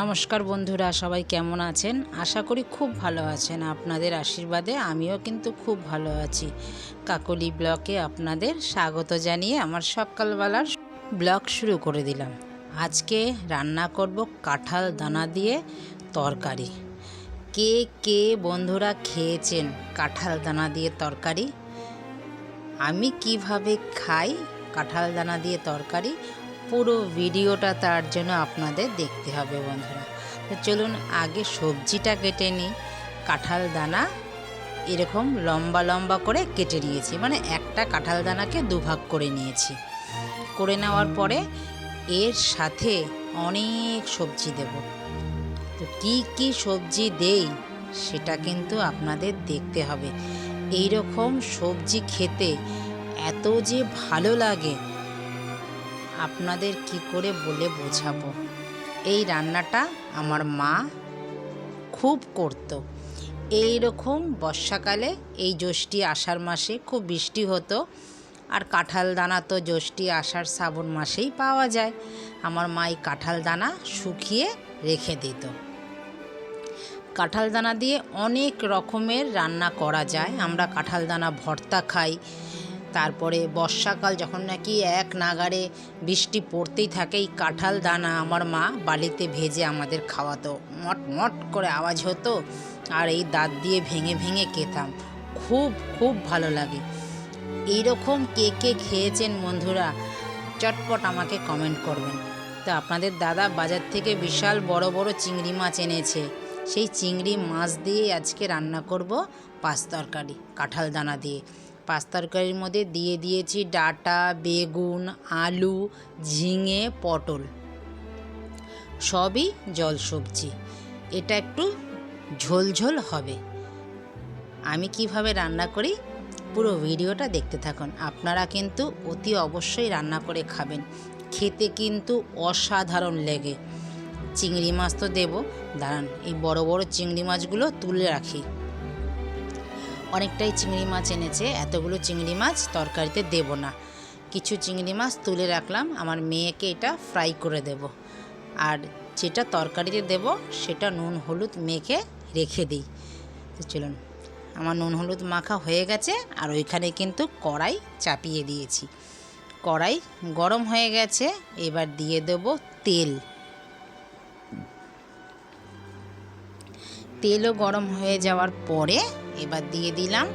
নমস্কার বন্ধুরা, সবাই কেমন আছেন? আশা করি খুব ভালো আছেন। আপনাদের আশীর্বাদে আমিও কিন্তু খুব ভালো আছি। কাকলি ব্লকে আপনাদের স্বাগত জানিয়ে আমার সকালবেলার ব্লগ শুরু করে দিলাম। আজকে রান্না করব কাঁঠাল দানা দিয়ে তরকারি। কে কে বন্ধুরা খেয়েছেন কাঁঠাল দানা দিয়ে তরকারি? আমি কীভাবে খাই কাঁঠাল দানা দিয়ে তরকারি? পুরো ভিডিওটা তার জন্য আপনাদের দেখতে হবে বন্ধুরা। তো চলুন আগে সবজিটা কেটে নিই। কাঁঠাল দানা এরকম লম্বা লম্বা করে কেটে নিয়েছি। মানে একটা কাঁঠাল দানাকে দুভাগ করে নিয়েছি। করে নেওয়ার পরে এর সাথে অনেক সবজি দেব। তো কী কী সবজি দেই সেটা কিন্তু আপনাদের দেখতে হবে। এই রকম সবজি খেতে এত যে ভালো লাগে আপনাদের কি করে বলে বোঝাবো? এই রান্নাটা আমার মা খুব করত। এই রকম বর্ষাকালে এই জ্যৈষ্ঠী আষাঢ় মাসে খুব বৃষ্টি হতো আর কাঁঠাল দানা তো জ্যৈষ্ঠী আষাঢ় শ্রাবণ মাসেই পাওয়া যায়। আমার মা এই কাঁঠাল দানা শুকিয়ে রেখে দিত। কাঁঠাল দানা দিয়ে অনেক রকমের রান্না করা যায়। আমরা কাঁঠাল দানা ভর্তা খাই তারপরে বর্ষাকাল যখন নাকি এক নাগারে বৃষ্টি পড়তেই থাকে, এই কাঁঠাল দানা আমার মা বালিতে ভেজে আমাদের খাওয়াতো। মট মট করে আওয়াজ হতো আর এই দাঁত দিয়ে ভেঙে ভেঙে খেতাম। খুব খুব ভালো লাগে। এই রকম কে কে খেয়েছেন বন্ধুরা, চটপট আমাকে কমেন্ট করবেন। তো আপনাদের দাদা বাজার থেকে বিশাল বড় বড় চিংড়ি মাছ এনেছে। সেই চিংড়ি মাছ দিয়ে আজকে রান্না করব পাঁচ তরকারি, কাঁঠাল দানা দিয়ে। পাঁচ তরকারির মধ্যে দিয়ে দিয়েছি ডাটা, বেগুন, আলু, ঝিঙে, পটল। সবই জল সবজি। এটা একটু ঝোলঝোল হবে। আমি কীভাবে রান্না করি পুরো ভিডিওটা দেখতে থাকুন। আপনারা কিন্তু অতি অবশ্যই রান্না করে খাবেন। খেতে কিন্তু অসাধারণ লেগে। চিংড়ি মাছ তো দেবো। দাঁড়ান, এই বড় বড় চিংড়ি মাছগুলো তুলে রাখি। অনেকটাই চিংড়ি মাছ এনেছে, এতগুলো চিংড়ি মাছ তরকারিতে দেব না। কিছু চিংড়ি মাছ তুলে রাখলাম, আমার মেয়েকে এটা ফ্রাই করে দেব। আর যেটা তরকারিতে দেব, সেটা নুন হলুদ মেখে রেখে দিই। তো চলুন, আমার নুন হলুদ মাখা হয়ে গেছে, আর ওইখানে কিন্তু কড়াই চাপিয়ে দিয়েছি। কড়াই গরম হয়ে গেছে, এবার দিয়ে দেব তেল। তেলও গরম হয়ে যাওয়ার পরে এবার দিয়ে দিলাম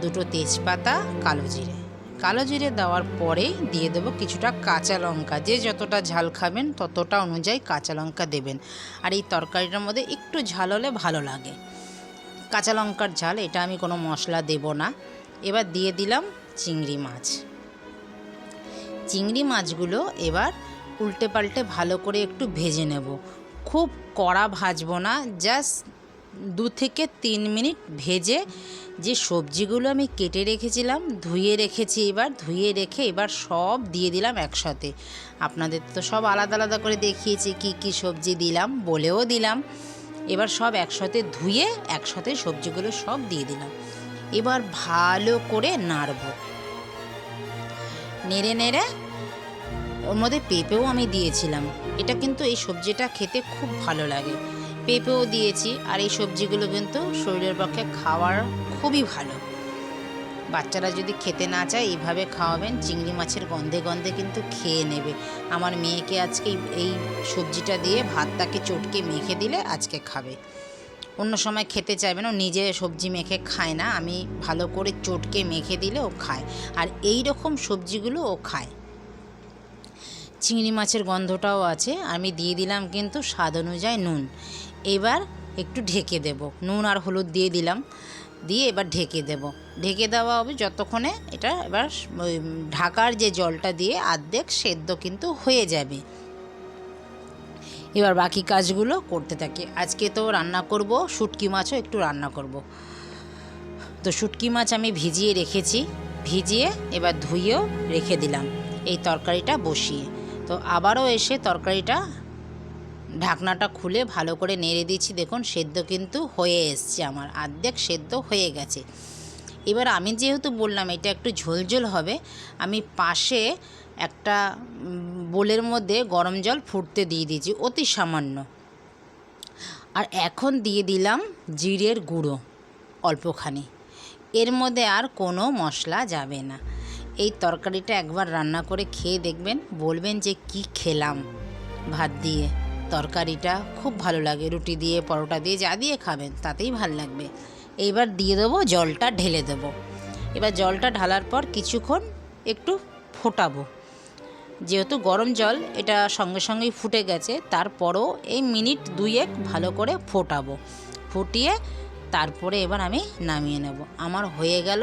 দুটো তেজপাতা, কালো জিরে। কালো জিরে দেওয়ার পরেই দিয়ে দেবো কিছুটা কাঁচা লঙ্কা। যে যতটা ঝাল খাবেন, ততটা অনুযায়ী কাঁচা লঙ্কা দেবেন। আর এই তরকারিটার মধ্যে একটু ঝাল হলে ভালো লাগে। কাঁচা লঙ্কার ঝাল, এটা আমি কোনো মশলা দেব না। এবার দিয়ে দিলাম চিংড়ি মাছ। চিংড়ি মাছগুলো এবার উল্টে পাল্টে ভালো করে একটু ভেজে নেব। খুব কড়া ভাজবো না, জাস্ট দু থেকে তিন মিনিট ভেজে যে সবজিগুলো আমি কেটে রেখেছিলাম, ধুয়ে রেখেছি এবার, ধুয়ে রেখে এবার সব দিয়ে দিলাম একসাথে। আপনাদের তো সব আলাদা আলাদা করে দেখিয়েছি কি কি সবজি দিলাম, বলেও দিলাম। এবার সব একসাথে ধুয়ে, একসাথে সবজিগুলো সব দিয়ে দিলাম। এবার ভালো করে নাড়ব। নেড়ে নেড়ে ওর মধ্যে পেঁপেও আমি দিয়েছিলাম। এটা কিন্তু এই সবজিটা খেতে খুব ভালো লাগে। পেঁপেও দিয়েছি আর এই সবজিগুলো কিন্তু শরীরের পক্ষে খাওয়ার খুবই ভালো। বাচ্চারা যদি খেতে না চায়, এইভাবে খাওয়াবেন, চিংড়ি মাছের গন্ধে গন্ধে কিন্তু খেয়ে নেবে। আমার মেয়েকে আজকে এই সবজিটা দিয়ে ভাতটাকে চটকে মেখে দিলে আজকে খাবে। অন্য সময় খেতে চাইবে না নিজে সবজি মেখে খায় না। আমি ভালো করে চটকে মেখে দিলে ও খায়। আর এই রকম সবজিগুলো ও খায়। চিংড়ি মাছের গন্ধটাও আছে। আমি দিয়ে দিলাম কিন্তু স্বাদ অনুযায়ী নুন। এবার একটু ঢেকে দেব। নুন আর হলুদ দিয়ে দিলাম। দিয়ে এবার ঢেকে দেব। ঢেকে দেওয়া হবে যতক্ষণে এটা এবার ওই ঢাকার যে জলটা দিয়ে আর্ধেক সেদ্ধ কিন্তু হয়ে যাবে। এবার বাকি কাজগুলো করতে থাকি। আজকে তো রান্না করব, শুটকি মাছও একটু রান্না করব। তো শুটকি মাছ আমি ভিজিয়ে রেখেছি। ভিজিয়ে এবার ধুয়েও রেখে দিলাম। এই তরকারিটা বসিয়ে। তো আবারও এসে তরকারিটা, ঢাকনাটা খুলে ভালো করে নেড়ে দিচ্ছি। দেখুন, সেদ্ধ কিন্তু হয়ে এসছে আমার। আর্ধেক সেদ্ধ হয়ে গেছে। এবার আমি যেহেতু বললাম এটা একটু ঝোলঝোল হবে, আমি পাশে একটা বোলের মধ্যে গরম জল ফুটতে দিয়ে দিয়েছি, অতি সামান্য। আর এখন দিয়ে দিলাম জিরের গুঁড়ো অল্পখানি। এর মধ্যে আর কোনো মশলা যাবে না। এই তরকারিটা একবার রান্না করে খেয়ে দেখবেন, বলবেন যে কি খেলাম। ভাত দিয়ে। তরকারিটা খুব ভালো লাগে, রুটি দিয়ে, পরোটা দিয়ে, যা দিয়ে খাবেন, তাতেই ভালো লাগবে। এইবার দিয়ে দেবো, জলটা ঢেলে দেবো। এবার জলটা ঢালার পর কিছুক্ষণ একটু ফোটাবো। যেহেতু গরম জল, এটা সঙ্গে সঙ্গেই ফুটে গেছে, তারপরও এই মিনিট দুয়েক ভালো করে ফোটাবো। ফুটিয়ে তারপরে এবার আমি নামিয়ে নেব। আমার হয়ে গেল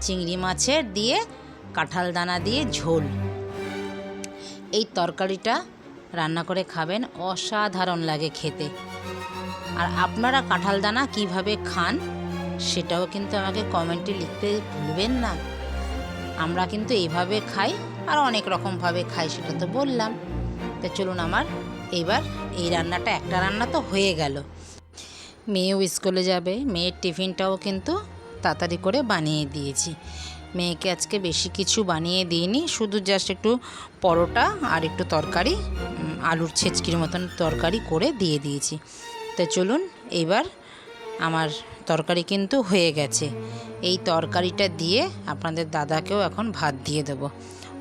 চিংড়ি মাছের দিয়ে কাঁঠাল দানা দিয়ে ঝোল। এই তরকারিটা রান্না করে খাবেন, অসাধারণ লাগে খেতে। আর আপনারা কাঁঠাল দানা কীভাবে খান, সেটাও কিন্তু আমাকে কমেন্টে লিখতে ভুলবেন না। আমরা কিন্তু এইভাবে খাই আর অনেক রকমভাবে খাই, সেটা তো বললাম। তো চলুন আমার এইবার এই রান্নাটা, একটা রান্না তো হয়ে গেল। মেয়েও স্কুলে যাবে, মেয়ের টিফিনটাও কিন্তু তাড়াতাড়ি করে বানিয়ে দিয়েছি। মেয়েকে আজকে বেশি কিছু বানিয়ে দিইনি, শুধু জাস্ট একটু পরোটা আর একটু তরকারি আলুর ছেচকির মতন তরকারি করে দিয়ে দিয়েছি। তো চলুন এইবার আমার তরকারি কিন্তু হয়ে গেছে। এই তরকারিটা দিয়ে আপনাদের দাদাকেও এখন ভাত দিয়ে দেবো।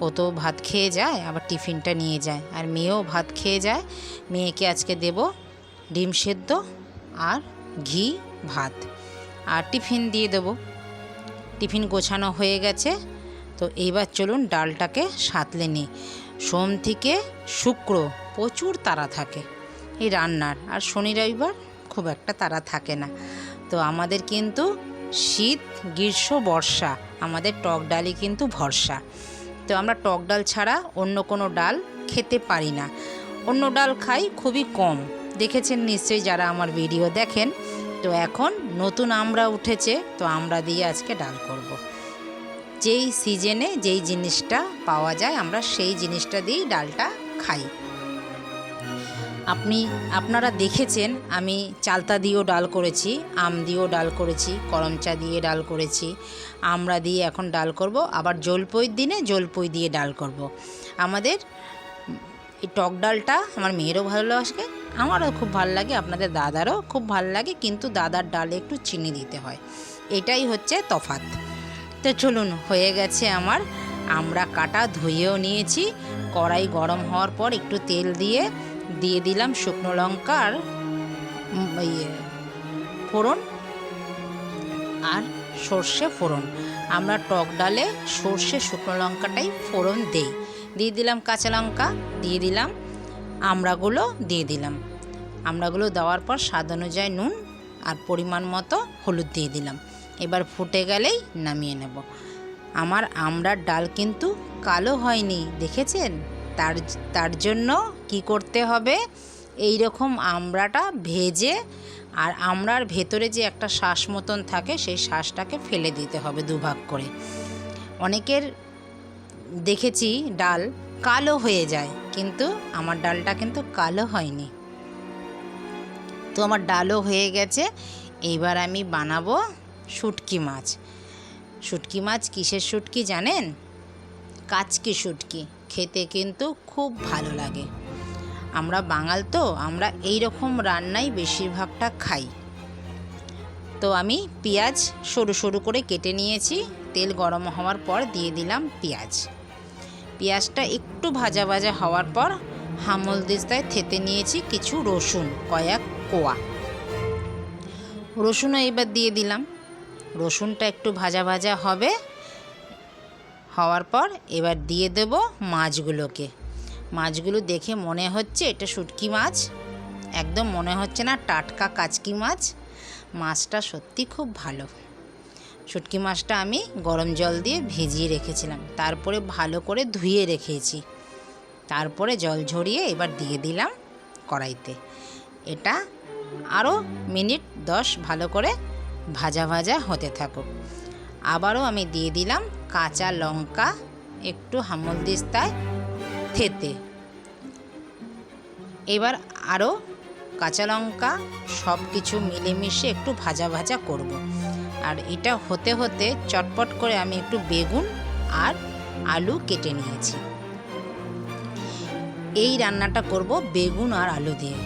ও তো ভাত খেয়ে যায়, আবার টিফিনটা নিয়ে যায়। আর মেয়েও ভাত খেয়ে যায়। মেয়েকে আজকে দেব ডিম সেদ্ধ আর ঘি ভাত। আর টিফিন দিয়ে দেবো। টিফিন গোছানো হয়ে গেছে। তো এইবার চলুন ডালটাকে সাঁতলে নিই। সোম থেকে শুক্র প্রচুর তারা থাকে এই রান্নার। আর শনি রবিবার খুব একটা তারা থাকে না। তো আমাদের কিন্তু শীত, গ্রীষ্ম, বর্ষা, আমাদের টক ডালই কিন্তু ভরসা। তো আমরা টক ডাল ছাড়া অন্য কোনো ডাল খেতে পারি না। অন্য ডাল খাই খুবই কম। দেখেছেন নিশ্চয়ই যারা আমার ভিডিও দেখেন তো এখন নতুন আমরা উঠেছে, তো আমরা দিয়ে আজকে ডাল করব। যেই সিজনে যেই জিনিসটা পাওয়া যায়, আমরা সেই জিনিসটা দিয়েই ডালটা খাই আপনি, আপনারা দেখেছেন, আমি চালতা দিয়েও ডাল করেছি, আম দিয়েও ডাল করেছি, করমচা দিয়ে ডাল করেছি আমরা দিয়ে এখন ডাল করব, আবার জলপইর দিনে জলপই দিয়ে ডাল করব। আমাদের, এই টক ডালটা আমার মেয়েরও ভালো লাগে আমারও খুব ভালো লাগে, আপনাদের দাদারও খুব ভালো লাগে, কিন্তু দাদার ডালে একটু চিনি দিতে হয়। এটাই হচ্ছে তফাত তো চলুন, হয়ে গেছে আমার। আমরা কাটা ধুয়েও নিয়েছি, কড়াই গরম হওয়ার পর একটু তেল দিয়ে দিয়ে দিলাম শুকনো লঙ্কার ইয়ে ফোড়ন আর সর্ষে ফোড়ন। আমরা টক ডালে সর্ষে শুকনো লঙ্কাটাই ফোড়ন দেই। দিয়ে দিলাম কাঁচা লঙ্কা, দিয়ে দিলাম আমড়াগুলো দিয়ে দিলাম। আমড়াগুলো দেওয়ার পর স্বাদ অনুযায়ী নুন আর পরিমাণ মতো হলুদ দিয়ে দিলাম। এবার ফুটে গেলেই নামিয়ে নেব। আমার আমড়ার ডাল কিন্তু কালো হয়নি, দেখেছেন? তার তার জন্য কি করতে হবে? এই রকম আমড়াটা ভেজে আর আমড়ার ভেতরে যে একটা শ্বাস মতন থাকে, সেই শ্বাসটাকে ফেলে দিতে হবে দুভাগ করে। অনেকের দেখেছি ডাল কালো হয়ে যায়, কিন্তু আমার ডালটা কিন্তু কালো হয়নি। তো আমার ডালও হয়ে গেছে, এইবার আমি বানাবো শুটকি মাছ। শুটকি মাছ কিসের শুটকি জানেন? কাচকি শুটকি, খেতে কিন্তু খুব ভালো লাগে। আমরা বাঙাল তো, আমরা এই রকম রান্নাই বেশিরভাগটা খাই। তো আমি পেঁয়াজ সরু সরু করে কেটে নিয়েছি, তেল গরম হওয়ার পর দিয়ে দিলাম পেঁয়াজ। পেঁয়াজটা একটু ভাজা ভাজা হওয়ার পর হামল দিস্তায় থেতে নিয়েছি কিছু রসুন, কয়েক কোয়া। রসুনও এবার দিয়ে দিলাম। রসুনটা একটু ভাজা ভাজা হবে, হওয়ার পর এবার দিয়ে দেব মাছগুলোকে। মাছগুলো দেখে মনে হচ্ছে এটা শুটকি মাছ, একদম মনে হচ্ছে না টাটকা কাচকি মাছ। মাছটা সত্যি খুব ভালো। শুটকি মাছটা আমি গরম জল দিয়ে ভিজিয়ে রেখেছিলাম। তারপরে ভালো করে ধুয়ে রেখেছি। তারপরে জল ঝরিয়ে এবার দিয়ে দিলাম কড়াইতে। এটা আরও মিনিট দশ ভালো করে ভাজা ভাজা হতে থাকুক। আবারও আমি দিয়ে দিলাম কাঁচা লঙ্কা, একটু হামল দিস্তায় থেতে। এবার আরও কাঁচা লঙ্কা সব কিছু মিলেমিশে একটু ভাজা ভাজা করব। আর এটা হতে হতে চটপট করে আমি একটু বেগুন আর আলু কেটে নিয়েছি। এই রান্নাটা করব বেগুন আর আলু দিয়ে।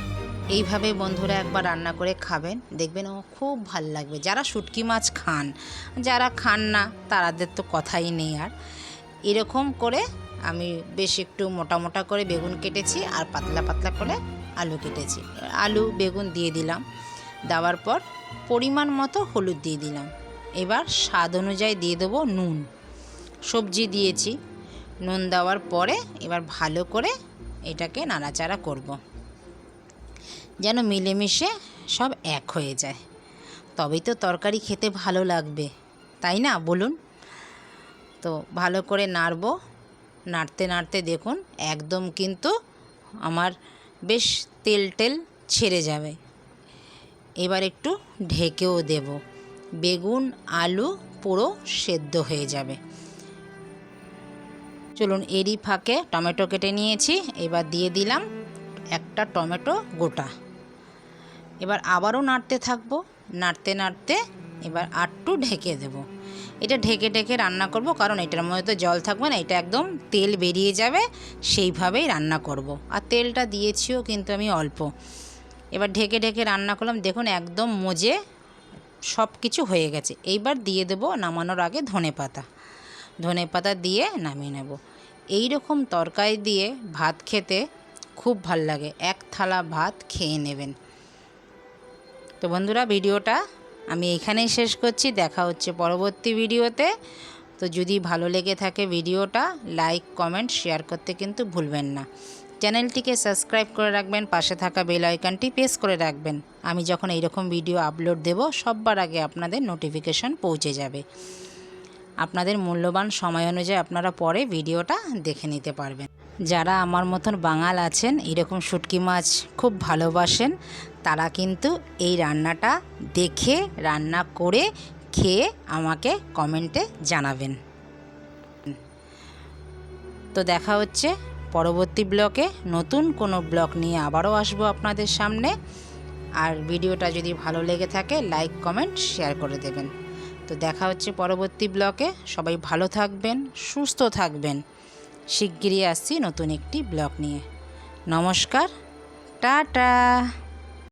এইভাবে বন্ধুরা একবার রান্না করে খাবেন, দেখবেন ও খুব ভালো লাগবে। যারা শুটকি মাছ খান, যারা খান না, তারাদের তো কথাই নেই আর। এরকম করে আমি বেশ একটু মোটা মোটা করে বেগুন কেটেছি আর পাতলা পাতলা করে আলু কেটেছি। আলু, বেগুন দিয়ে দিলাম। দেওয়ার পর পরিমাণ মতো হলুদ দিয়ে দিলাম। এবার স্বাদ অনুযায়ী দিয়ে দেবো নুন। সবজি দিয়েছি। নুন দেওয়ার পরে এবার ভালো করে এটাকে নাড়াচাড়া করব। যেন মিলেমিশে সব এক হয়ে যায়। তবেই তো তরকারি খেতে ভালো লাগবে, তাই না? বলুন। তো ভালো করে নাড়বো। নাড়তে নাড়তে দেখুন, একদম কিন্তু আমার বেশ তেল টেল ছেড়ে যাবে। এবার একটু ঢেকেও দেব। বেগুন, আলু পুরো সেদ্ধ হয়ে যাবে। চলুন এরই ফাঁকে টমেটো কেটে নিয়েছি। এবার দিয়ে দিলাম একটা টমেটো গোটা। এবার আবারও নাড়তে থাকব। নাড়তে নাড়তে এবার আটটু ঢেকে দেব। এটা ঢেকে ঢেকে রান্না করব কারণ এটার মধ্যে তো জল থাকবে না, এটা একদম তেল বেরিয়ে যাবে, সেইভাবেই রান্না করব। আর তেলটা দিয়েছিও কিন্তু আমি অল্প। এবার ঢেকে ঢেকে রান্না করলাম। দেখুন, একদম মজে সব কিছু হয়ে গেছে। এইবার দিয়ে দেবো নামানোর আগে ধনে পাতা। ধনে পাতা দিয়ে নামিয়ে নেব। এই রকম তরকারি দিয়ে ভাত খেতে খুব ভালো লাগে। এক থালা ভাত খেয়ে নেবেন। তো বন্ধুরা, ভিডিওটা আমি এখানেই শেষ করছি। দেখা হচ্ছে পরবর্তী ভিডিওতে। তো যদি ভালো লেগে থাকে ভিডিওটা, লাইক, কমেন্ট, শেয়ার করতে কিন্তু ভুলবেন না। চ্যানেলটিকে সাবস্ক্রাইব করে রাখবেন, পাশে থাকা বেল আইকনটি প্রেস করে রাখবেন। আমি যখন এইরকম ভিডিও আপলোড দেব, সববার আগে আপনাদের নোটিফিকেশন পৌঁছে যাবে। আপনাদের মূল্যবান সময় অনুযায়ী আপনারা পরে ভিডিওটা দেখে নিতে পারবেন। যারা আমার মতন বাঙাল আছেন, এরকম শুটকি মাছ খুব ভালোবাসেন, তারা কিন্তু এই রান্নাটা দেখে, রান্না করে খেয়ে আমাকে কমেন্টে জানাবেন। তো দেখা হচ্ছে পরবর্তী ব্লকে নতুন কোনো ব্লক নিয়ে আবারও আসব আপনাদের সামনে। আর ভিডিওটা যদি ভালো লেগে থাকে, লাইক, কমেন্ট, শেয়ার করে দেবেন। তো দেখা হচ্ছে পরবর্তী ব্লকে। সবাই ভালো থাকবেন, সুস্থ থাকবেন। শিগগিরই আসছি নতুন একটি ব্লগ নিয়ে। নমস্কার, টাটা!